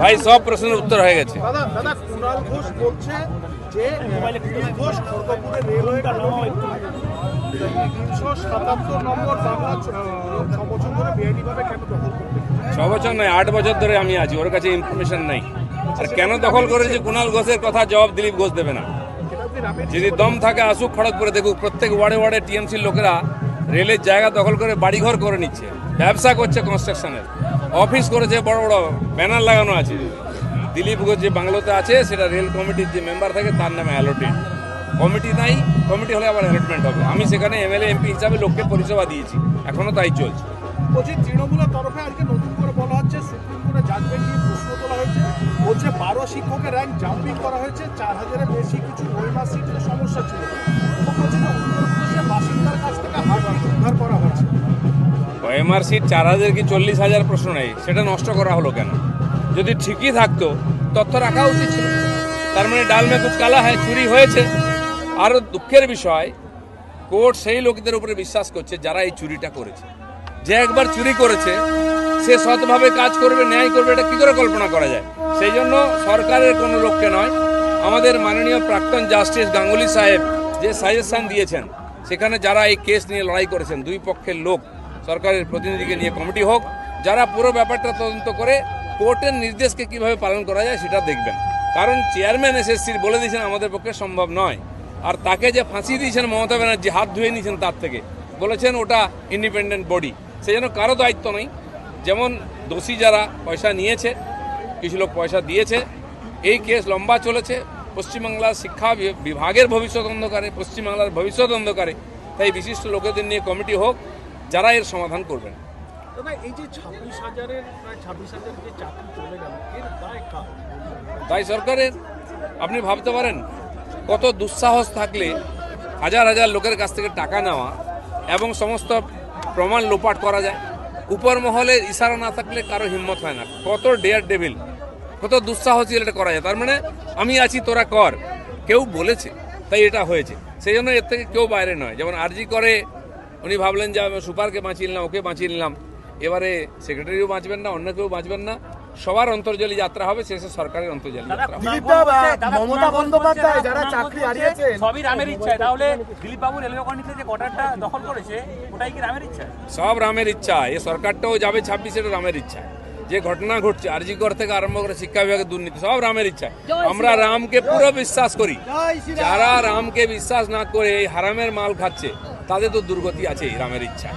ভাই সব প্রশ্নের উত্তর হয়ে গেছে। দাদা দাদা কুণাল ঘোষ বলছে যে ঘোষ খড়গপুরে রেলওয়ে তিনশো সাতাত্তর নম্বর বাংলা ছ বছর ধরে বেআইনি কেন দখল করবে? ছ বছর নয় আট বছর ধরে আমি আছি ওর কাছে ইনফরমেশন নাই। আর কেন দখল করেছে কুণাল ঘোষের কথা জবাব দিলীপ ঘোষ দেবে না। যদি দম থাকে আসুক খড়গপুরে দেখুক প্রত্যেক ওয়ার্ডে ওয়ার্ডে টিএমসির লোকেরা রেলের জায়গা দখল করে বাড়িঘর করে নিচ্ছে। ব্যবসা করছে কনস্ট্রাকশনের অফিস করেছে বড় বড় ব্যানার লাগানো আছে। দিলীপ ঘোষ যে বাংলোতে আছে, সেটা রেল কমিটির যে মেম্বার থাকে, তার নামে অ্যালোটেড কমিটি নাই, কমিটি হলে আবার অ্যালটমেন্ট হবে। আমি সেখানে এমএলএ এমপি হিসাবে লোককে পরিষেবা দিয়েছি। এখনও তাই চলছে। তৃণমূলের তরফে হচ্ছে বারো শিক্ষকের করা হয়েছে ওএমআর সিট চার হাজার কি চল্লিশ হাজার প্রশ্ন নেই, সেটা নষ্ট করা হলো কেন? যদি ঠিকই থাকতো, তথ্য রাখা উচিত ছিল। তার মানে ডাল মে কুচ কালা হয় চুরি হয়েছে। আরও দুঃখের বিষয়, কোর্ট সেই লোকদের উপরে বিশ্বাস করছে যারা এই চুরিটা করেছে। যে একবার চুরি করেছে, সে সৎভাবে কাজ করবে, ন্যায় করবে, এটা কী করে কল্পনা করা যায়? সেই জন্য সরকারের কোনো লোককে নয়, আমাদের মাননীয় প্রাক্তন জাস্টিস গাঙ্গুলি সাহেব যে সাজেশন দিয়েছেন, সেখানে যারা এই কেস নিয়ে লড়াই করেছেন, দুই পক্ষের লোক সরকারের প্রতিনিধিকে নিয়ে কমিটি হোক, যারা পুরো ব্যাপারটা তদন্ত করে কোর্টের নির্দেশকে কীভাবে পালন করা যায় সেটা দেখবেন। কারণ চেয়ারম্যান এসএসসির বলে দিয়েছেন, আমাদের পক্ষে সম্ভব নয়। আর তাকে যে ফাঁসি দিয়েছেন মমতা ব্যানার্জি, হাত ধুয়ে নিয়েছেন তার থেকে। বলেছেন ওটা ইন্ডিপেন্ডেন্ট বডি সেই জন্য কারও দায়িত্ব নেই যেমন দোষী যারা পয়সা নিয়েছে, কিছু লোক পয়সা দিয়েছে, এই কেস লম্বা চলেছে। পশ্চিমবাংলার শিক্ষা বিভাগের ভবিষ্যৎ অন্ধকারে, পশ্চিমবাংলার ভবিষ্যৎ অন্ধকারে। তাই বিশিষ্ট লোকেদের নিয়ে কমিটি হোক যারা এর সমাধান করবেন। এই যে ছাব্বিশ হাজারের প্রায় ছাব্বিশ হাজার যে চাকরি চলে গেল এর দায় কার? তাই সরকারের? আপনি ভাবতে পারেন কত দুঃসাহস থাকলে হাজার হাজার লোকের কাছ থেকে টাকা নেওয়া এবং সমস্ত প্রমাণ লোপাট করা যায়। উপর মহলে ইশারা না থাকলে কারও হিম্মত হয় না। কত ডেয়ার ডেভিল কত দুঃসাহসী এটা করা যায়। তার মানে আমি আছি তোরা কর। কেউ বলেছে তাই এটা হয়েছে। সেই জন্য এর থেকে কেউ বাইরে নয়। যেমন আরজি করে উনি ভাবলেন যে আমি সুপারকে বাঁচিয়ে নিলাম ওকে বাঁচিয়ে নিলাম। এবারে সেক্রেটারিও বাঁচবেন না অন্য কেউ বাঁচবেন না। সবার অন্তর্জলী যাত্রা হবে শেষে সরকারের অন্তর্জলী যাত্রা মমতা বন্দ্যোপাধ্যায় যারা চাকরি হারিয়েছেন। সবই রামের ইচ্ছায় তাহলে দিলীপ বাবু রেলওয়ে কর্মীতে যে কোটারটা দখল করেছে ওটাই কি রামের ইচ্ছা? সব রামের ইচ্ছা। এ সরকারটাও যাবে ছাব্বিশে রামের ইচ্ছা। যে ঘটনা ঘটছে আরজিকর থেকে আরম্ভ করে শিক্ষা বিভাগের দুর্নীতি সব রামের ইচ্ছা। আমরা রামকে পুরো বিশ্বাস করি। যারা রামকে বিশ্বাস না করে এই হারামের মাল খাচ্ছে তাদের তো দুর্গতি আছে রামের ইচ্ছা।